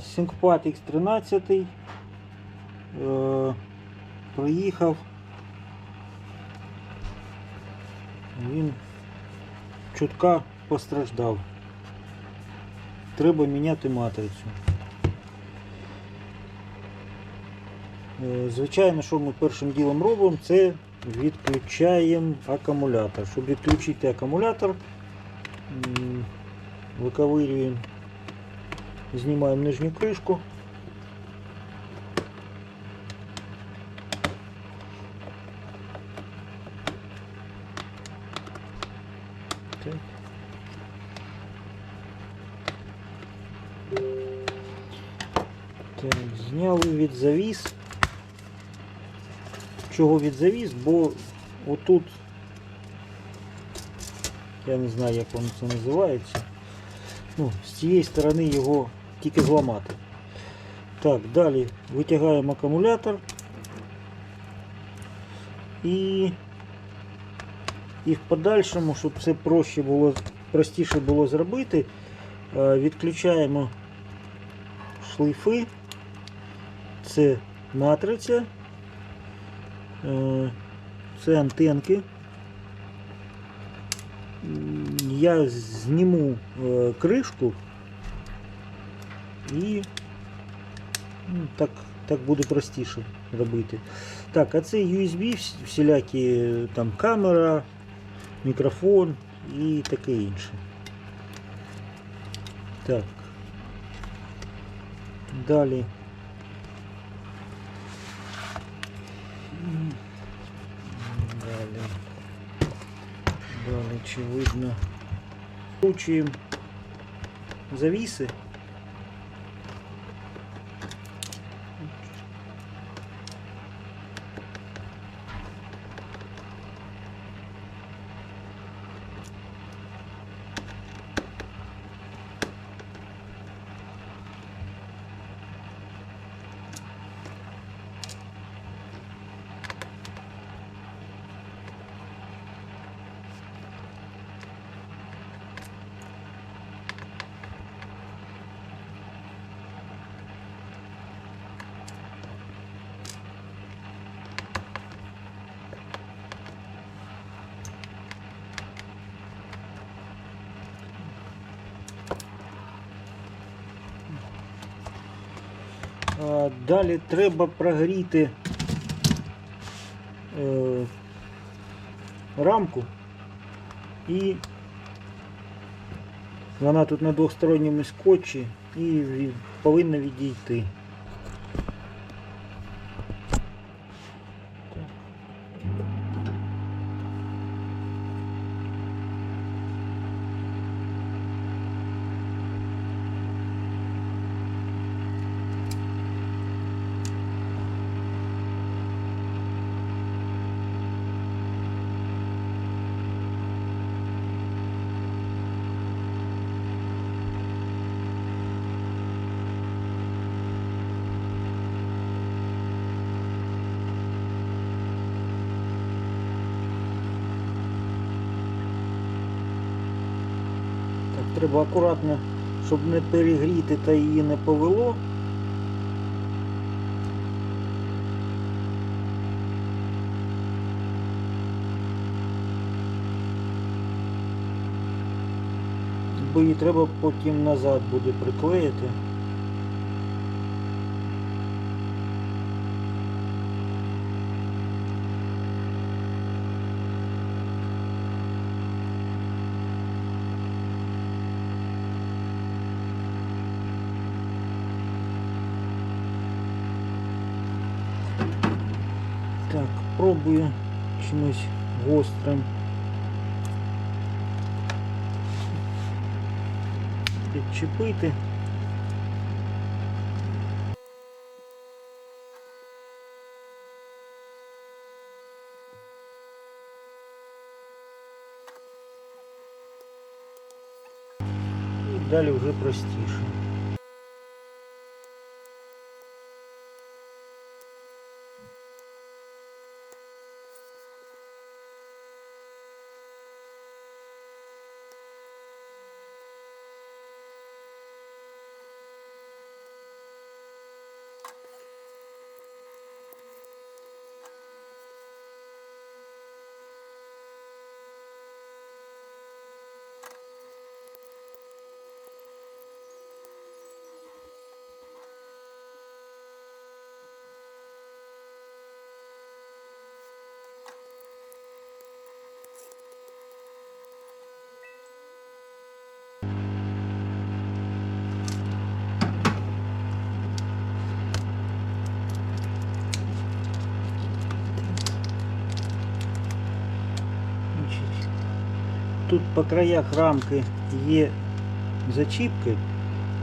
Сінкпад X13 е, приїхав. Він чутка постраждав. Треба міняти матрицю. Е, Звичайно, що ми першим ділом робимо, це відключаємо акумулятор. Щоб відключити акумулятор, виковирюємо, знімаємо нижню кришку. Так. Зняли від завіс. Чого від завіс? Бо отут, я не знаю, як воно це називається. Ну, з цієї сторони його тільки зламати. Так, далі витягаємо акумулятор і, і в подальшому, щоб це проще було, простіше було зробити, е, відключаємо шлейфи. Це матриця, е, це антенки. Я зніму е, кришку і ну, так, так буде простіше робити. Так, а це USB вс- всілякі там камера, мікрофон і таке інше. Так. Далі. М, Далі. Далі, чи видно. Включуємо завіси. Далі треба прогріти е, рамку і вона тут на двосторонньому скотчі і повинна відійти. Так, треба акуратно, щоб не перегріти та її не повело. Бо її треба потім назад буде приклеїти. Так, пробую чимось гострим. Підчепити. І далі вже простіше. Тут по краях рамки є зачіпки,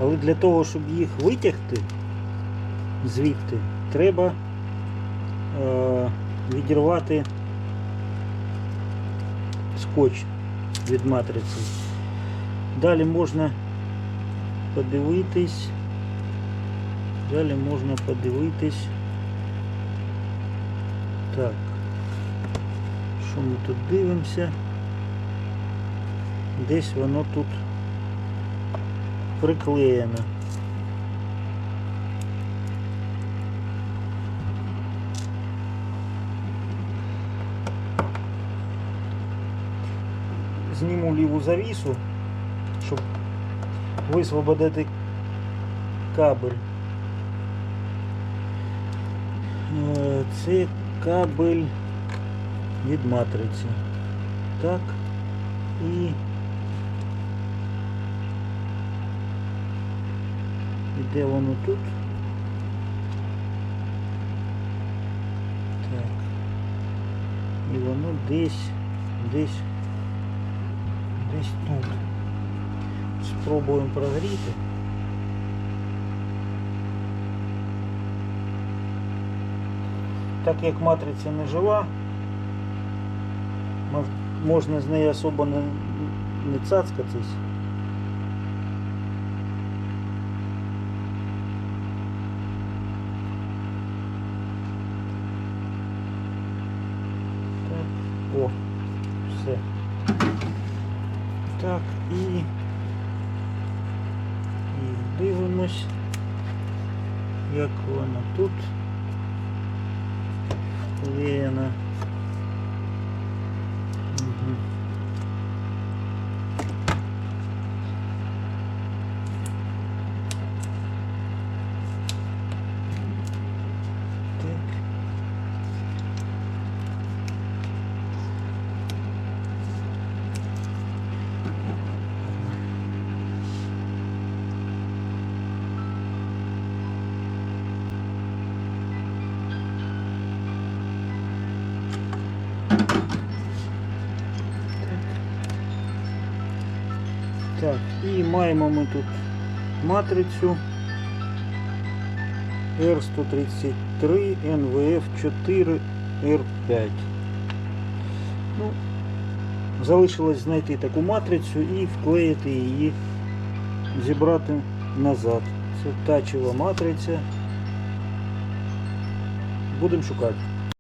але для того, щоб їх витягти звідти, треба е, відірвати скотч від матриці. Далі можна подивитись. Далі можна подивитись. Так. Що ми тут дивимося? Десь воно тут приклеєно. Зніму ліву завісу, щоб висвободити кабель. Е, Це кабель від матриці. Так. І І де воно тут? Так. І воно десь, десь, десь тут. Спробуємо прогріти. Так як матриця не жива, мож- можна з нею особо не, не цацкатись. Так, о, все. Так, і, і дивимось, як воно тут. Лена. Угу. Так. Так, і маємо ми тут матрицю R133 NVF4 R5. Ну, залишилось знайти таку матрицю і вклеїти її, зібрати назад. Це тачева матриця. Будемо шукати.